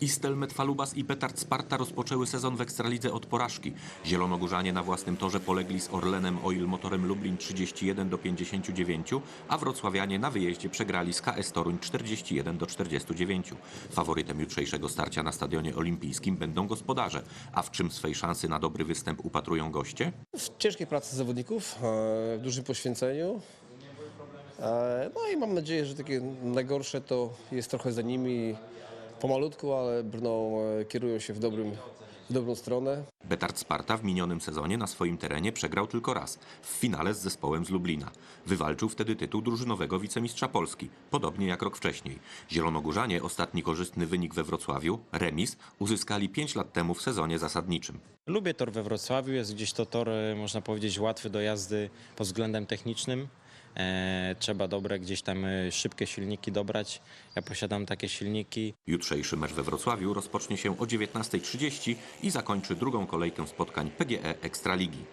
Istel Metfalubas i Petard Sparta rozpoczęły sezon w Ekstralidze od porażki. Zielonogórzanie na własnym torze polegli z Orlenem Oil Motorem Lublin 31 do 59, a wrocławianie na wyjeździe przegrali z KS Toruń 41 do 49. Faworytem jutrzejszego starcia na Stadionie Olimpijskim będą gospodarze. A w czym swej szansy na dobry występ upatrują goście? W ciężkiej pracy zawodników, e, w dużym poświęceniu. E, No i mam nadzieję, że takie najgorsze to jest trochę za nimi pomalutku, ale brną, e, kierują się w, dobrym, w dobrą stronę. Betard Sparta w minionym sezonie na swoim terenie przegrał tylko raz, w finale z zespołem z Lublina. Wywalczył wtedy tytuł drużynowego wicemistrza Polski, podobnie jak rok wcześniej. Zielonogórzanie ostatni korzystny wynik we Wrocławiu, remis, uzyskali 5 lat temu w sezonie zasadniczym. Lubię tor we Wrocławiu, jest gdzieś to tor, e, można powiedzieć, łatwy do jazdy pod względem technicznym. E, trzeba dobre gdzieś tam e, szybkie silniki dobrać. Ja posiadam takie silniki. Jutrzejszy mecz we Wrocławiu rozpocznie się o 19.30 i zakończy drugą kolejkę spotkań PGE Ekstraligi.